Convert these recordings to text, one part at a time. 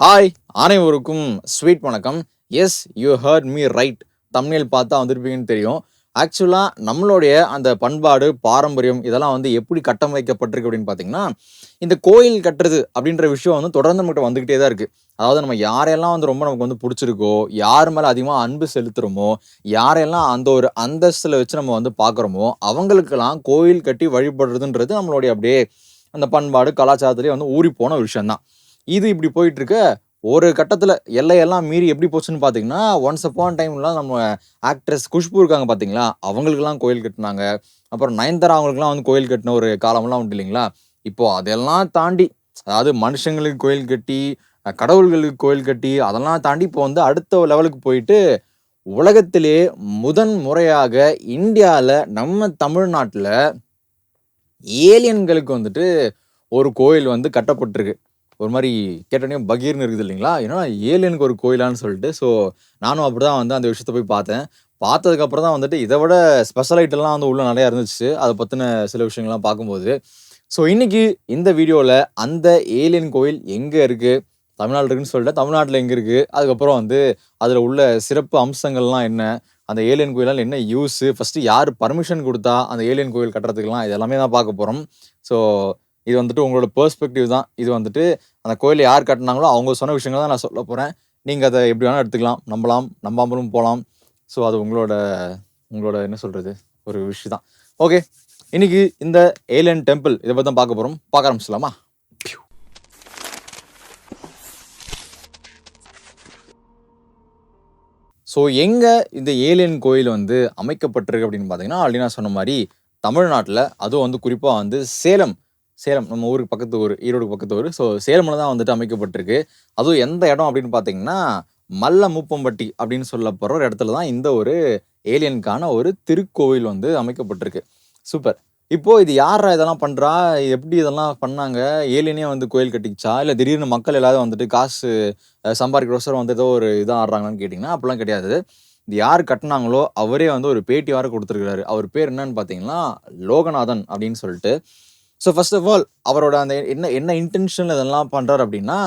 Hi அனைவருக்கும் sweet வணக்கம். Yes you heard me right தமிழில் பார்த்தா வந்திருப்பீங்கன்னு தெரியும். ஆக்சுவலாக நம்மளுடைய அந்த பண்பாடு பாரம்பரியம் இதெல்லாம் வந்து எப்படி கட்டமைக்கப்பட்டிருக்கு அப்படின்னு பார்த்தீங்கன்னா இந்த கோயில் கட்டுறது அப்படின்ற விஷயம் வந்து தொடர்ந்து நம்மகிட்ட வந்துக்கிட்டே தான் இருக்குது அதாவது நம்ம யாரையெல்லாம் வந்து ரொம்ப நமக்கு வந்து பிடிச்சிருக்கோ யார் மேலே அதிகமாக அன்பு செலுத்துகிறோமோ யாரையெல்லாம் அந்த ஒரு அந்தஸ்தில் வச்சு நம்ம வந்து பார்க்குறோமோ அவங்களுக்கெல்லாம் கோயில் கட்டி வழிபடுறதுன்றது நம்மளுடைய அப்படியே அந்த பண்பாடு கலாச்சாரத்துலேயே வந்து ஊறி போன ஒரு விஷயம்தான். இது இப்படி போயிட்டு இருக்க ஒரு கட்டத்தில் எல்லையெல்லாம் மீறி எப்படி போச்சுன்னு பார்த்தீங்கன்னா ஒன்ஸ் அப்பான் டைம்லாம் நம்ம ஆக்ட்ரஸ் குஷ்பு இருக்காங்க பார்த்தீங்களா அவங்களுக்கெல்லாம் கோயில் கட்டினாங்க. அப்புறம் நயன்தாரா அவங்களுக்குலாம் வந்து கோயில் கட்டின ஒரு காலம்லாம் உண்டு இல்லைங்களா? இப்போது அதெல்லாம் தாண்டி அதாவது மனுஷங்களுக்கு கோயில் கட்டி கடவுள்களுக்கு கோயில் கட்டி அதெல்லாம் தாண்டி இப்போ வந்து அடுத்த லெவலுக்கு போயிட்டு உலகத்திலே முதன் முறையாக இந்தியாவில் நம்ம தமிழ்நாட்டில் ஏலியன்களுக்கு வந்துட்டு ஒரு கோயில் வந்து கட்டப்பட்டிருக்கு. ஒரு மாதிரி கேட்டோடனே பகீர்னு இருக்குது இல்லைங்களா? ஏன்னா ஏலியனுக்கு ஒரு கோயிலான்னு சொல்லிட்டு. ஸோ நானும் அப்படி தான் வந்து அந்த விஷயத்தை போய் பார்த்தேன். பார்த்ததுக்கப்புறம் தான் வந்துட்டு இதை விட ஸ்பெஷல் ஐட்டம்லாம் வந்து உள்ளே நிறையா இருந்துச்சு. அதை பற்றின சில விஷயங்கள்லாம் பார்க்கும்போது. ஸோ இன்றைக்கி இந்த வீடியோவில் அந்த ஏலியன் கோயில் எங்கே இருக்குது தமிழ்நாடு இருக்குன்னு சொல்லிட்டு தமிழ்நாட்டில் எங்கே இருக்குது அதுக்கப்புறம் வந்து அதில் உள்ள சிறப்பு அம்சங்கள்லாம் என்ன? அந்த ஏலியன் கோயிலால் என்ன யூஸு ஃபஸ்ட்டு யார் பர்மிஷன் கொடுத்தா அந்த ஏலியன் கோயில் கட்டுறதுக்கெல்லாம் இது எல்லாமே தான் பார்க்க போகிறோம் ஸோ இது வந்துட்டு உங்களோட பெர்ஸ்பெக்டிவ் தான். இது வந்துட்டு அந்த கோயிலை யார் கட்டினாங்களோ அவங்க சொன்ன விஷயங்கள் தான் நான் சொல்ல போகிறேன் நீங்கள் அதை எப்படி வேணால் எடுத்துக்கலாம். நம்பலாம். நம்பாமலும் போகலாம். ஸோ அது உங்களோட உங்களோட என்ன சொல்கிறது ஒரு விஷயம் தான். ஓகே இன்னைக்கு இந்த ஏலியன் டெம்பிள் இதை பற்றி தான் பார்க்க போகிறோம் பார்க்க ஆரம்பிச்சிடலாமா? ஸோ எங்கே இந்த ஏலியன் கோயில் வந்து அமைக்கப்பட்டிருக்கு அப்படின்னு பார்த்தீங்கன்னா ஆல்ரெடி நான் சொன்ன மாதிரி தமிழ்நாட்டில். அதுவும் வந்து குறிப்பாக வந்து சேலம் சேலம் நம்ம ஊருக்கு பக்கத்து ஊர் ஈரோடு பக்கத்து ஊர். ஸோ சேலமில் தான் வந்துட்டு அமைக்கப்பட்டிருக்கு. அதுவும் எந்த இடம் அப்படின்னு பார்த்தீங்கன்னா மல்ல மூப்பம்பட்டி அப்படின்னு சொல்லப்படுற ஒரு இடத்துல தான் இந்த ஒரு ஏலியனுக்கான ஒரு திருக்கோவில் வந்து அமைக்கப்பட்டிருக்கு. சூப்பர் இப்போது இது யாரா இதெல்லாம் பண்ணுறா எப்படி இதெல்லாம் பண்ணாங்க? ஏலியனே வந்து கோயில் கட்டிச்சா இல்லை திடீர்னு மக்கள் எல்லாரும் வந்துட்டு காசு சம்பாதிக்கிறோசரம் வந்து ஏதோ ஒரு இதாக ஆடுறாங்களான்னு கேட்டிங்கன்னா அப்படிலாம் கிடையாது. இது யார் கட்டினாங்களோ அவரே வந்து ஒரு பேட்டி வேறு கொடுத்துருக்கிறாரு. அவர் பேர் என்னன்னு பார்த்தீங்கன்னா லோகநாதன் அப்படின்னு சொல்லிட்டு. ஸோ ஃபர்ஸ்ட் ஆஃப் ஆல் அவரோட அந்த என்ன என்ன இன்டென்ஷனில் இதெல்லாம் பண்ணுறாரு அப்படின்னா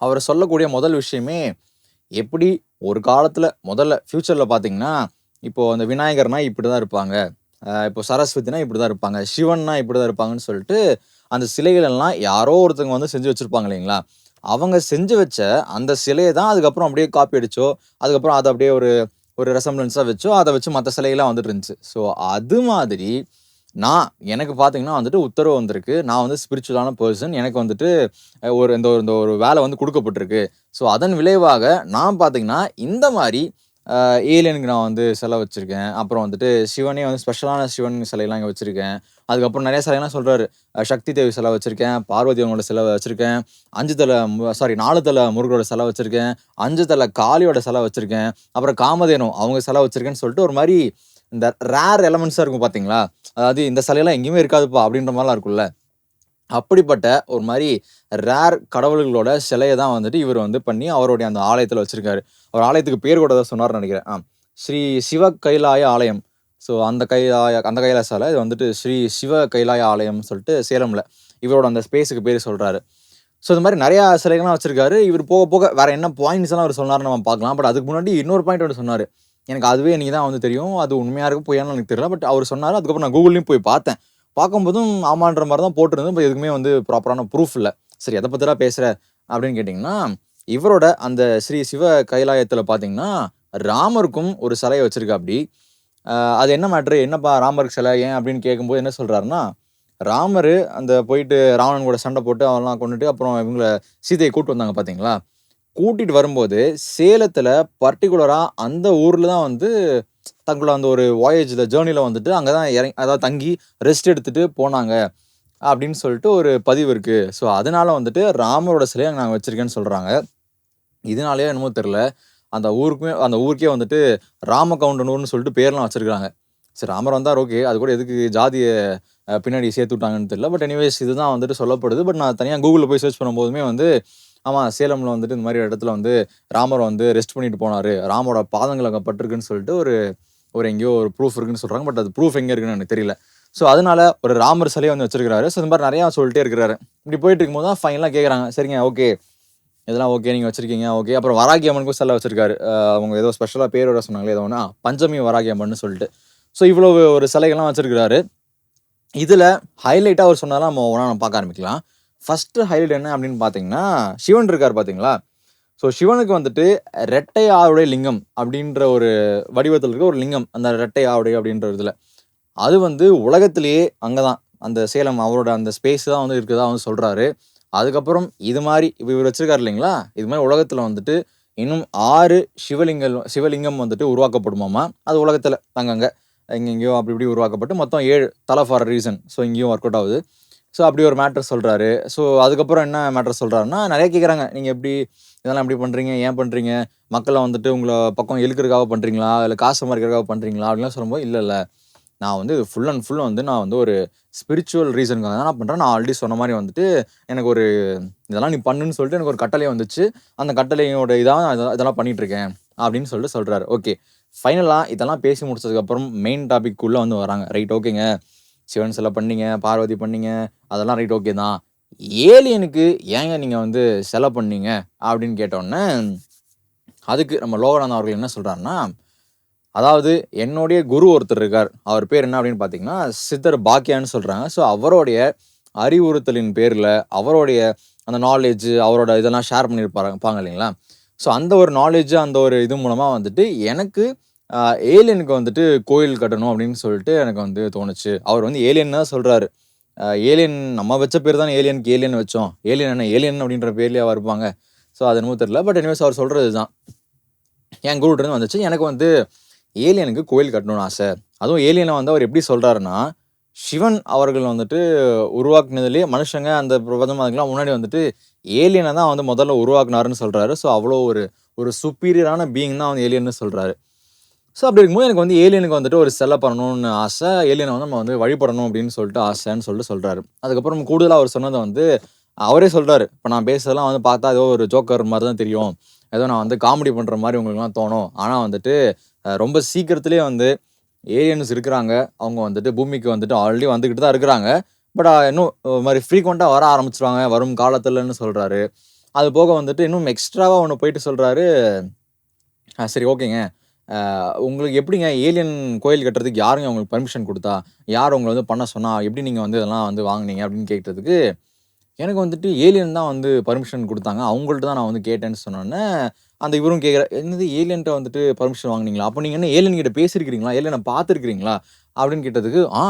அவர் சொல்லக்கூடிய முதல் விஷயமே எப்படி ஒரு காலத்தில் முதல்ல ஃப்யூச்சரில் பார்த்தீங்கன்னா இப்போ அந்த விநாயகர்னா இப்படி தான் இருப்பாங்க இப்போ சரஸ்வதினா இப்படி தான் இருப்பாங்க. சிவன்னா இப்படி தான் இருப்பாங்கன்னு சொல்லிட்டு அந்த சிலைகளெல்லாம் யாரோ ஒருத்தவங்க வந்து செஞ்சு வச்சுருப்பாங்க இல்லைங்களா? அவங்க செஞ்சு வச்ச அந்த சிலையை தான் அதுக்கப்புறம் அப்படியே காப்பி அடிச்சோ அதுக்கப்புறம் அதை அப்படியே ஒரு ஒரு ரெசம்பளன்ஸாக வச்சோ அதை வச்சு மற்ற சிலையெல்லாம் வந்துட்டு இருந்துச்சு. ஸோ அது மாதிரி நான் எனக்கு பார்த்தீங்கன்னா வந்துட்டு உத்தரவு வந்திருக்கு. நான் வந்து ஸ்பிரிச்சுவலான பர்சன் எனக்கு வந்துட்டு ஒரு இந்த ஒரு இந்த ஒரு வேலை வந்து கொடுக்கப்பட்டிருக்கு. ஸோ அதன் விளைவாக நான் பார்த்தீங்கன்னா இந்த மாதிரி ஏலியனுக்கு நான் வந்து சிலை வச்சுருக்கேன். அப்புறம் வந்துட்டு சிவனே வந்து ஸ்பெஷலான சிவன் சிலையெல்லாம் இங்கே வச்சுருக்கேன். அதுக்கப்புறம் நிறைய சிலையெல்லாம் சொல்கிறாரு சக்தி தேவி சிலை வச்சுருக்கேன். பார்வதி அவங்களோட சிலை வச்சுருக்கேன். அஞ்சு தலை சாரி நாலு தலை முருகரோட சிலை வச்சுருக்கேன். அஞ்சு தலை காளியோட சிலை வச்சுருக்கேன். அப்புறம் காமதேனும் அவங்க சிலை வச்சுருக்கேன்னு சொல்லிட்டு ஒரு மாதிரி இந்த ரேர் எலமெண்ட்ஸாக இருக்கும் பார்த்தீங்களா அதாவது இந்த சிலையெல்லாம் எங்கேயுமே இருக்காதுப்பா அப்படின்ற மாதிரிலாம் இருக்கும்ல. அப்படிப்பட்ட ஒரு மாதிரி ரேர் கடவுள்களோட சிலையை தான் வந்துட்டு இவர் வந்து பண்ணி அவருடைய அந்த ஆலயத்தில் வச்சுருக்காரு. அவர் ஆலயத்துக்கு பேர் கூட தான் சொன்னார்னு நினைக்கிறேன். ஆ ஸ்ரீ சிவ கைலாய ஆலயம். ஸோ அந்த கைலாய அந்த கைலாய சிலை இது வந்துட்டு ஸ்ரீ சிவ கைலாய ஆலயம் சொல்லிட்டு சேலமில் இவரோட அந்த ஸ்பேஸுக்கு பேர் சொல்கிறாரு ஸோ இந்த மாதிரி நிறையா சிலைகள்லாம் வச்சுருக்காரு. இவர் போக போக வேற என்ன பாயிண்ட்ஸ் எல்லாம் அவர் சொன்னார் நம்ம பார்க்கலாம். பட் அதுக்கு முன்னாடி இன்னொரு பாயிண்ட் ஒன்று சொன்னார். எனக்கு அதுவே எனக்கு தான் வந்து தெரியும். அது உண்மையாக இருக்கும் பொய்யானு எனக்கு தெரியல. பட் அவர் சொன்னார் அதுக்கப்புறம் நான் கூகுள்லேயும் போய் பார்த்தேன். பார்க்கும்போதும் ஆமான்ற மாதிரி தான் போட்டிருந்தது. இப்போ எதுக்குமே வந்து ப்ராப்பரான ப்ரூஃப் இல்லை. சரி எதை பற்றிடா பேசுகிற அப்படின்னு கேட்டிங்கன்னா இவரோட அந்த ஸ்ரீ சிவ கைலாயத்தில் பார்த்தீங்கன்னா ராமருக்கும் ஒரு சிலையை வச்சுருக்கா அப்படி. அது என்ன மேட்ரு என்னப்பா ராமருக்கு சிலை? ஏன் அப்படின்னு கேட்கும்போது என்ன சொல்கிறாருன்னா ராமர் அந்த போயிட்டு ராவணன் கூட சண்டை போட்டு அவெல்லாம் கொண்டுட்டு அப்புறம் இவங்கள சீதையை கூப்பிட்டு வந்தாங்க பார்த்தீங்களா கூட்டிட்டு வரும்போது சேலத்தில் பர்டிகுலராக அந்த ஊரில் தான் வந்து தங்களோட அந்த ஒரு வாயேஜில் ஜேர்னியில் வந்துட்டு அங்கே தான் இறங்கி அதாவது தங்கி ரெஸ்ட் எடுத்துகிட்டு போனாங்க அப்படின்னு சொல்லிட்டு ஒரு பதிவு இருக்குது ஸோ அதனால வந்துட்டு ராமரோட சிலையை நாங்கள் வச்சுருக்கேன்னு சொல்கிறாங்க இதனாலேயே என்னமோ தெரில அந்த ஊருக்குமே அந்த ஊருக்கே வந்துட்டு ராமகவுண்டனூர்னு சொல்லிட்டு பேர்லாம் வச்சுருக்காங்க. சரி ராமர் வந்தார் ஓகே அது கூட எதுக்கு ஜாதியை பின்னாடி சேர்த்து விட்டாங்கன்னு தெரியல. பட் எனிவேஸ் இதுதான் வந்துட்டு சொல்லப்படுது. பட் நான் தனியாக கூகுளில் போய் சர்ச் பண்ணும்போதுமே வந்து ஆமாம் சேலமில் வந்துட்டு இந்த மாதிரி இடத்துல வந்து ராமர் வந்து ரெஸ்ட் பண்ணிட்டு போனார். ராமரோட பாதங்கள் அங்கே பட்டிருக்குன்னு சொல்லிட்டு ஒரு ஒரு எங்கேயோ ஒரு ப்ரூஃப் இருக்குன்னு சொல்கிறாங்க பட் அது ப்ரூஃப் எங்கே இருக்குன்னு எனக்கு தெரியல. ஸோ அதனால ஒரு ராமர் சிலையை வந்து வச்சிருக்கிறாரு. ஸோ இந்த மாதிரி நிறையா சொல்லிட்டே இருக்கிறாரு. இப்படி போயிட்டு இருக்கும்போது தான் ஃபைனலாக கேட்குறாங்க சரிங்க ஓகே இதெல்லாம் ஓகே நீங்கள் வச்சுருக்கீங்க. ஓகே அப்புறம் வராகி அம்மனுக்கும் சிலை வச்சுருக்காரு. அவங்க ஏதோ ஸ்பெஷலாக பேரோட சொன்னாங்களே ஏதோ ஒன்று பஞ்சமி வராகி அம்மன் சொல்லிட்டு. ஸோ இவ்வளோ ஒரு சிலைகள்லாம் வச்சுருக்கிறாரு. இதில் ஹைலைட்டாக அவர் சொன்னாலும் நம்ம ஒன்றா நம்ம பார்க்க ஆரம்பிக்கலாம். ஃபஸ்ட்டு ஹைலைட் என்ன அப்படின்னு பார்த்தீங்கன்னா சிவன் இருக்கார் பார்த்தீங்களா ஸோ சிவனுக்கு வந்துட்டு ரெட்டை ஆவுடைய லிங்கம் அப்படின்ற ஒரு வடிவத்தில் இருக்க ஒரு லிங்கம் அந்த ரெட்டை ஆவுடை அப்படின்ற இதில். அது வந்து உலகத்திலேயே அங்கே தான் அந்த சேலம் அவரோட அந்த ஸ்பேஸ் தான் வந்து இருக்குதா வந்து சொல்கிறாரு அதுக்கப்புறம் இது மாதிரி இப்போ இவர் வச்சுருக்காரு இல்லைங்களா? இது மாதிரி உலகத்தில் வந்துட்டு இன்னும் ஆறு சிவலிங்கம் சிவலிங்கம் வந்துட்டு உருவாக்கப்படுமாமா? அது உலகத்தில் அங்கங்கே எங்கெங்கேயோ அப்படி இப்படி உருவாக்கப்பட்டு மொத்தம் ஏழு தலை ஃபார் ரீசன் ஸோ இங்கேயும் ஒர்க் அவுட் ஆகுது. ஸோ அப்படி ஒரு மேட்ரு சொல்கிறாரு ஸோ அதுக்கப்புறம் என்ன மேட்ரு சொல்கிறாருன்னா நிறைய கேட்குறாங்க நீங்கள் எப்படி இதெல்லாம் எப்படி பண்ணுறீங்க ஏன் பண்ணுறீங்க மக்களை வந்துட்டு உங்களை பக்கம் இழுக்கிறதுக்காக பண்ணுறீங்களா இல்லை காசு சம்பாதிக்கிறதுக்காக பண்ணுறீங்களா அப்படின்லாம் சொல்லும்போது இல்லை இல்லை. நான் வந்து ஃபுல் அண்ட் ஃபுல் வந்து நான் வந்து ஒரு ஸ்பிரிச்சுவல் ரீசனுக்காக தான் நான் பண்ணுறேன் நான் ஆல்ரெடி சொன்ன மாதிரி வந்துட்டு எனக்கு ஒரு இதெல்லாம் நீ பண்ணுன்னு சொல்லிட்டு எனக்கு ஒரு கட்டளை வந்துச்சு. அந்த கட்டளையோட இதாக இதெல்லாம் பண்ணிகிட்ருக்கேன் அப்படின்னு சொல்லிட்டு சொல்கிறாரு ஓகே ஃபைனலாக இதெல்லாம் பேசி முடிச்சதுக்கப்புறம் மெயின் டாபிக் உள்ளே வந்து வராங்க. ரைட் ஓகேங்க சிவன் சிலை பண்ணீங்க பார்வதி பண்ணீங்க அதெல்லாம் ரைட் ஓகே தான். ஏலியனுக்கு ஏங்க நீங்கள் வந்து செலை பண்ணீங்க? அப்படின்னு கேட்டோன்னே அதுக்கு நம்ம லோகநாதன் அவர்கள் என்ன சொல்கிறாருன்னா அதாவது என்னுடைய குரு ஒருத்தர் இருக்கார். அவர் பேர் என்ன அப்படின்னு பார்த்தீங்கன்னா சித்தர் பாக்கியான்னு சொல்கிறாங்க ஸோ அவருடைய அறிவுறுத்தலின் பேரில் அவருடைய அந்த நாலேஜ் அவரோட இதெல்லாம் ஷேர் பண்ணியிருப்பாங்க இல்லைங்களா? ஸோ அந்த ஒரு நாலேஜ் அந்த ஒரு இது மூலமாக வந்துட்டு எனக்கு ஏலியனுக்கு வந்துட்டு கோயில் கட்டணும் அப்படின்னு சொல்லிட்டு எனக்கு வந்து தோணுச்சு. அவர் வந்து ஏலியன் தான் சொல்கிறாரு ஏலியன் நம்ம வச்ச பேர் தான் ஏலியனுக்கு ஏலியன் வச்சோம். ஏலியன் என்ன ஏலியன் அப்படின்ற பேர்லேயே அவர் இருப்பாங்க. ஸோ அது என்னமோ தெரில பட் எனிவேஸ் அவர் சொல்கிறது தான் என் குருட்டு வந்துச்சு. எனக்கு வந்து ஏலியனுக்கு கோயில் கட்டணும்னு ஆசை. அதுவும் ஏலியனை வந்து அவர் எப்படி சொல்கிறாருன்னா சிவன் அவர்கள் வந்துட்டு உருவாக்குனதுலேயே மனுஷங்க அந்த பிரபஞ்சம் அதுக்கெல்லாம் முன்னாடி வந்துட்டு ஏலியனை தான் வந்து முதல்ல உருவாக்குனாருன்னு சொல்கிறாரு ஸோ அவ்வளோ ஒரு ஒரு சுப்பீரியரான பீயிங் தான் வந்து ஏலியன்னு சொல்கிறாரு ஸோ அப்படி இருக்கும்போது எனக்கு வந்து ஏலியனுக்கு வந்துட்டு ஒரு செல்ல பண்ணணும்னு ஆசை. ஏலியனை வந்து நம்ம வந்து வழிபடணும் அப்படின்னு சொல்லிட்டு ஆசைன்னு சொல்லிட்டு சொல்கிறாரு அதுக்கப்புறம் கூடுதலாக அவர் சொன்னதை வந்து அவரே சொல்கிறாரு இப்போ நான் பேசுறதெல்லாம் வந்து பார்த்தா ஏதோ ஒரு ஜோக்கர் மாதிரி தான் தெரியும். ஏதோ நான் வந்து காமெடி பண்ணுற மாதிரி உங்களுக்குலாம் தோணும். ஆனால் வந்துட்டு ரொம்ப சீக்கிரத்துலேயே வந்து ஏலியன்ஸ் இருக்கிறாங்க. அவங்க வந்துட்டு பூமிக்கு வந்துட்டு ஆல்ரெடி வந்துக்கிட்டு தான் இருக்கிறாங்க. பட் இன்னும் மாதிரி ஃப்ரீக்வெண்ட்டாக வர ஆரம்பிச்சிருவாங்க. வரும் காலத்தில்னு சொல்கிறாரு அது போக வந்துட்டு இன்னும் எக்ஸ்ட்ராவாக ஒன்று போயிட்டு சொல்கிறாரு சரி ஓகேங்க. உங்களுக்கு எப்படிங்க ஏலியன் கோயில் கட்டுறதுக்கு யாருங்க உங்களுக்கு பர்மிஷன் கொடுத்தா? யார் உங்களை வந்து பண்ண சொன்னால் எப்படி நீங்கள் வந்து இதெல்லாம் வந்து வாங்கினீங்க அப்படின்னு கேட்டதுக்கு எனக்கு வந்துட்டு ஏலியன் தான் வந்து பர்மிஷன் கொடுத்தாங்க. அவங்கள்ட்ட தான் நான் வந்து கேட்டேன்னு சொன்னோன்னே அந்த இவரும் கேட்குற என்னது ஏலியன்ட்ட வந்துட்டு பர்மிஷன் வாங்கினீங்களா? அப்போ நீங்கள் என்ன ஏலியன் கிட்ட பேசியிருக்கிறீங்களா ஏலியனை பார்த்துருக்கிறீங்களா? அப்படின்னு கேட்டதுக்கு ஆ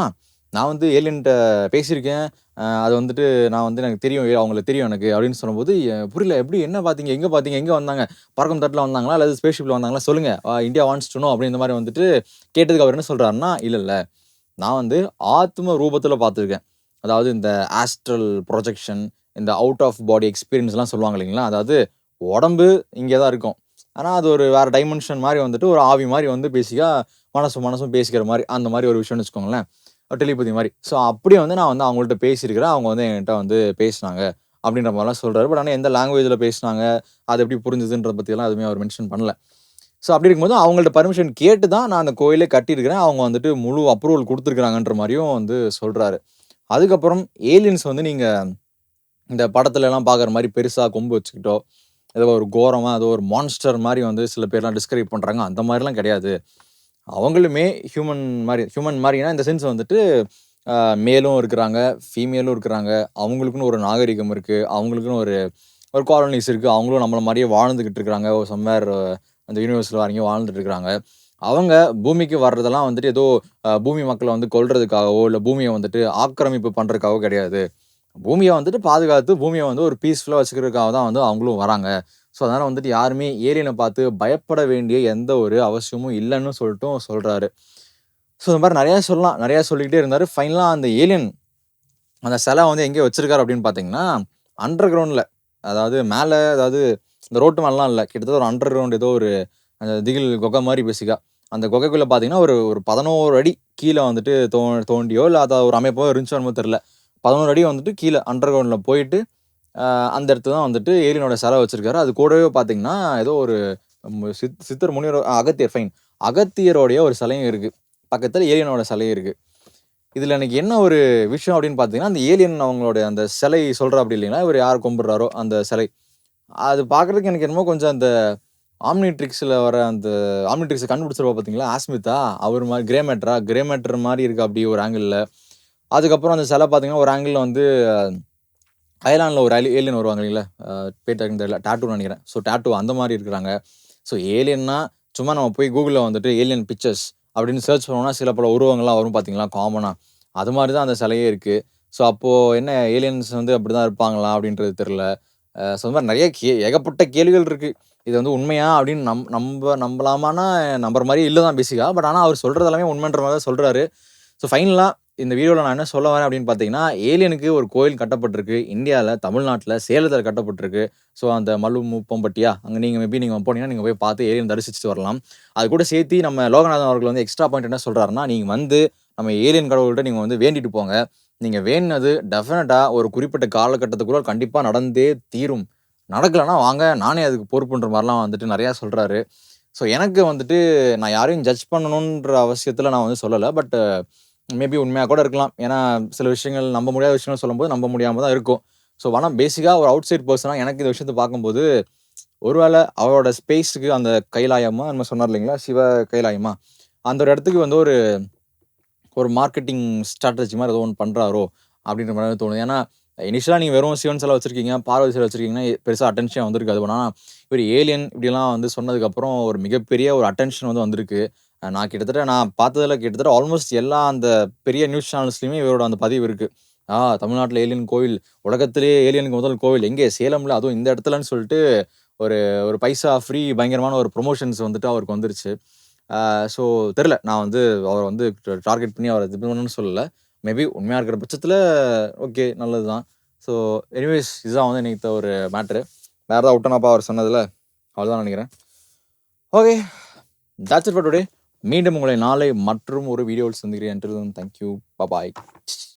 நான் வந்து ஏலியன்ட்ட பேசியிருக்கேன். அது வந்துட்டு நான் வந்து எனக்கு தெரியும் அவங்களுக்கு தெரியும் எனக்கு அப்படின்னு சொல்லும்போது புரியல எப்படி என்ன பார்த்தீங்க எங்கே பார்த்தீங்க எங்கே வந்தாங்க? பறக்கும் தட்டில் வந்தாங்களா அல்லது ஸ்பேஸ்ஷிப்பில் வந்தாங்களா? சொல்லுங்கள் இந்தியா வாண்ட்ஸ் டு அப்படின்ற மாதிரி வந்துட்டு கேட்டதுக்கு அவர் என்ன சொல்கிறாருன்னா இல்லை இல்லை. நான் வந்து ஆத்ம ரூபத்தில் பார்த்துருக்கேன் அதாவது இந்த ஆஸ்ட்ரல் ப்ரொஜெக்ஷன் இந்த அவுட் ஆஃப் பாடி எக்ஸ்பீரியன்ஸ்லாம் சொல்லுவாங்க இல்லைங்களா? அதாவது உடம்பு இங்கே தான் இருக்கும். ஆனால் அது ஒரு வேறு டைமென்ஷன் மாதிரி வந்துட்டு ஒரு ஆவி மாதிரி வந்து பேசிக்காக மனசும் மனசும் பேசிக்கிற மாதிரி அந்த மாதிரி ஒரு விஷயம்னு வச்சுக்கோங்களேன். டெலிபதி மாதிரி. ஸோ அப்படியே வந்து நான் வந்து அவங்கள்ட்ட பேசியிருக்கிறேன். அவங்க வந்து என்கிட்ட வந்து பேசினாங்க அப்படின்ற மாதிரிலாம் சொல்கிறாரு பட் ஆனால் எந்த லாங்குவேஜில் பேசினாங்க அது எப்படி புரிஞ்சுதுன்ற பற்றியெல்லாம் எதுவுமே அவர் மென்ஷன் பண்ணல. ஸோ அப்படி இருக்கும்போது அவங்கள்ட்ட பர்மிஷன் கேட்டு தான் நான் அந்த கோயிலே கட்டியிருக்கிறேன். அவங்க வந்துட்டு முழு அப்ரூவல் கொடுத்துருக்குறாங்கன்ற மாதிரியும் வந்து சொல்கிறாரு அதுக்கப்புறம் ஏலியன்ஸ் வந்து நீங்கள் இந்த படத்துலலாம் பார்க்குற மாதிரி பெருசாக கொம்பு வச்சுக்கிட்டோ ஏதோ ஒரு கோரமாக ஏதோ ஒரு மான்ஸ்டர் மாதிரி வந்து சில பேர்லாம் டிஸ்கிரைப் பண்ணுறாங்க அந்த மாதிரிலாம் கிடையாது. அவங்களுமே ஹியூமன் மாதிரி ஹியூமன் மாதிரினா இந்த சென்ஸ் வந்துட்டு மேலும் இருக்கிறாங்க ஃபீமேலும் இருக்கிறாங்க. அவங்களுக்குன்னு ஒரு நாகரிகம் இருக்குது அவங்களுக்குன்னு ஒரு ஒரு காலனிஸ் இருக்குது அவங்களும் நம்மளை மாதிரியே வாழ்ந்துக்கிட்டு இருக்கிறாங்க. சம்வேர் அந்த யூனிவர்ஸில் வரைக்கும் வாழ்ந்துட்டு இருக்கிறாங்க. அவங்க பூமிக்கு வர்றதெல்லாம் வந்துட்டு ஏதோ பூமி மக்களை வந்து கொல்றதுக்காகவோ இல்லை பூமியை வந்துட்டு ஆக்கிரமிப்பு பண்ணுறதுக்காகவோ கிடையாது. பூமியை வந்துட்டு பாதுகாத்து பூமியை வந்து ஒரு பீஸ்ஃபுல்லாக வச்சுக்கிறதுக்காக தான் வந்து அவங்களும் வராங்க. ஸோ அதனால் வந்துட்டு யாருமே ஏலியனை பார்த்து பயப்பட வேண்டிய எந்த ஒரு அவசியமும் இல்லைன்னு சொல்லிட்டும் சொல்கிறாரு ஸோ இந்த மாதிரி நிறையா சொல்லலாம். நிறையா சொல்லிக்கிட்டே இருந்தார். ஃபைனலாக அந்த ஏலியன் அந்த சிலை வந்து எங்கே வச்சுருக்காரு அப்படின்னு பார்த்தீங்கன்னா அண்டர் கிரவுண்டில் அதாவது மேலே அதாவது இந்த ரோட்டு மேலாம் இல்லை. கிட்டத்தட்ட ஒரு அண்டர் கிரவுண்ட் ஏதோ ஒரு அந்த திகில் கொகை மாதிரி பேசிக்கா. அந்த குகைக்குள்ளே பார்த்தீங்கன்னா ஒரு ஒரு பதினோரு அடி கீழே வந்துட்டு தோ தோண்டியோ இல்லை அதை ஒரு அமைப்போ இருந்துச்சோ தெரில பதினோரு அடி வந்துட்டு கீழே அண்டர் கிரவுண்டில் போயிட்டு அந்த இடத்துல தான் வந்துட்டு ஏலியனோட சிலை வச்சுருக்காரு. அது கூடவே பார்த்தீங்கன்னா ஏதோ ஒரு சித் சித்தர் முனிவர் அகத்தியர் ஃபைன் அகத்தியரோடைய ஒரு சிலையும் இருக்குது பக்கத்தில் ஏலியனோட சிலையும் இருக்குது இதில் எனக்கு என்ன ஒரு விஷயம் அப்படின்னு பார்த்தீங்கன்னா அந்த ஏலியன் அவங்களோட அந்த சிலை சொல்கிற அப்படி இல்லைங்களா? இவர் யார் கும்பிட்றாரோ அந்த சிலை. அது பார்க்குறதுக்கு எனக்கு என்னமோ கொஞ்சம் அந்த ஆம்னிட்ரிக்ஸில் வர அந்த ஆம்னிட்ரிக்ஸை கண்டுபிடிச்சிருப்பா பார்த்தீங்களா ஆஸ்மிதா அவர் மாதிரி கிரேமேட்டரா? கிரேமேட்டர் மாதிரி இருக்குது அப்படி ஒரு ஆங்கிளில் அதுக்கப்புறம் அந்த சிலை பார்த்தீங்கன்னா ஒரு ஆங்கிளில் வந்து ஐலாண்டில் ஒரு ஏலியன் வருவாங்க இல்லைங்களா? பேட்டாக்குன்னு தெரியல. டேட்டூ நினைக்கிறேன். ஸோ டேட்டூ அந்த மாதிரி இருக்கிறாங்க. ஸோ ஏலியன்னா சும்மா நம்ம போய் கூகுளில் வந்துட்டு ஏலியன் பிக்சர்ஸ் அப்படின்னு சர்ச் பண்ணோம்னா சில பல உருவங்கள்லாம் வரும் பார்த்தீங்களா காமனாக அது மாதிரி தான் அந்த சிலையே இருக்குது ஸோ அப்போது என்ன ஏலியன்ஸ் வந்து அப்படி தான் இருப்பாங்களா அப்படின்றது தெரில ஸோ அந்த மாதிரி நிறைய கே ஏகப்பட்ட கேள்விகள் இருக்குது இது வந்து உண்மையா அப்படின்னு நம் நம்ப நம்பலாமான்னா நம்புற மாதிரி இல்லை தான் பேசிக்காக பட் ஆனால் அவர் சொல்கிறது எல்லாமே உண்மைன்ற மாதிரி தான் சொல்கிறாரு ஸோ ஃபைனலாக இந்த வீடியோவில் நான் என்ன சொல்ல வரேன் அப்படின்னு பார்த்தீங்கன்னா ஏலியனுக்கு ஒரு கோயில் கட்டப்பட்டிருக்கு. இந்தியாவில் தமிழ்நாட்டில் சேலத்தில் கட்டப்பட்டிருக்கு. ஸோ அந்த மல்லு முப்பம்பட்டியா அங்கே நீங்கள் மேபி நீங்கள் போனீங்கன்னா நீங்கள் போய் பார்த்து ஏலியன் தரிசிச்சுட்டு வரலாம். அது கூட சேர்த்து நம்ம லோகநாதன் அவர்கள் வந்து எக்ஸ்ட்ரா பாயிண்ட் என்ன சொல்கிறாருன்னா நீங்கள் வந்து நம்ம ஏலியன் கடவுள்கிட்ட நீங்கள் வந்து வேண்டிட்டு போங்க. நீங்கள் வேணுனது டெஃபினட்டாக ஒரு குறிப்பிட்ட காலகட்டத்துக்குள்ள கண்டிப்பாக நடந்தே தீரும். நடக்கலைன்னா வாங்க நானே அதுக்கு பொறுப்புன்ற மாதிரிலாம் வந்துட்டு நிறையா சொல்கிறாரு ஸோ எனக்கு வந்துட்டு நான் யாரையும் ஜட்ஜ் பண்ணணுன்ற அவசியத்தில் நான் வந்து சொல்லலை. பட் மேபி உண்மையாக கூட இருக்கலாம். ஏன்னா சில விஷயங்கள் நம்ப முடியாத விஷயங்கள் சொல்லும்போது நம்ப முடியாமல் தான் இருக்கும். ஸோ ஆனால் பேசிக்காக ஒரு அவுட் சைட் பர்சனாக எனக்கு இந்த விஷயத்தை பார்க்கும்போது ஒருவேளை அவரோட ஸ்பேஸுக்கு அந்த கைலாயமா நம்ம சொன்னார் இல்லைங்களா சிவ கைலாயமா அந்த ஒரு இடத்துக்கு வந்து ஒரு ஒரு மார்க்கெட்டிங் ஸ்ட்ராட்டஜி மாதிரி ஏதோ ஒன்று பண்ணுறாரோ அப்படின்ற மாதிரி தோணுது. ஏன்னா இனிஷியலாக நீங்கள் வெறும் சிவன் சிலை வச்சுருக்கீங்க பார்வதி சிலை வச்சுருக்கீங்கன்னா பெருசாக அட்டென்ஷன் அது ஆனால் இவர் ஏலியன் இப்படிலாம் வந்து சொன்னதுக்கப்புறம் ஒரு மிகப்பெரிய ஒரு அட்டென்ஷன் வந்து வந்திருக்கு. நான் கிட்டத்தட்ட நான் பார்த்ததுல கிட்டத்தட்ட ஆல்மோஸ்ட் எல்லா அந்த பெரிய நியூஸ் சேனல்ஸ்லையுமே இவரோட அந்த பதிவு இருக்குது ஆ தமிழ்நாட்டில் ஏலியன் கோவில் உலகத்திலேயே ஏலியனுக்கு முதல் கோவில். எங்கே? சேலமில் அதுவும் இந்த இடத்துலன்னு சொல்லிட்டு ஒரு ஒரு பைசா ஃப்ரீ பயங்கரமான ஒரு ப்ரொமோஷன்ஸ் வந்துட்டு அவருக்கு வந்துருச்சு. ஸோ தெரில நான் வந்து அவரை வந்து டார்கெட் பண்ணி அவரை இது பண்ணணும்னு சொல்லலை. மேபி உண்மையாக இருக்கிற பட்சத்தில் ஓகே நல்லது தான் ஸோ எனிவேஸ் இதுதான் வந்து இன்னைக்கு ஒரு மேட்ரு வேறு ஏதாவது விட்டனாப்பா அவர் சொன்னதில்? அவ்வளோதான் நினைக்கிறேன். Okay that's it for today மீண்டும் உங்களை நாளை மற்றும் ஒரு வீடியோவில் சந்திக்கிறேன். Thank you bye bye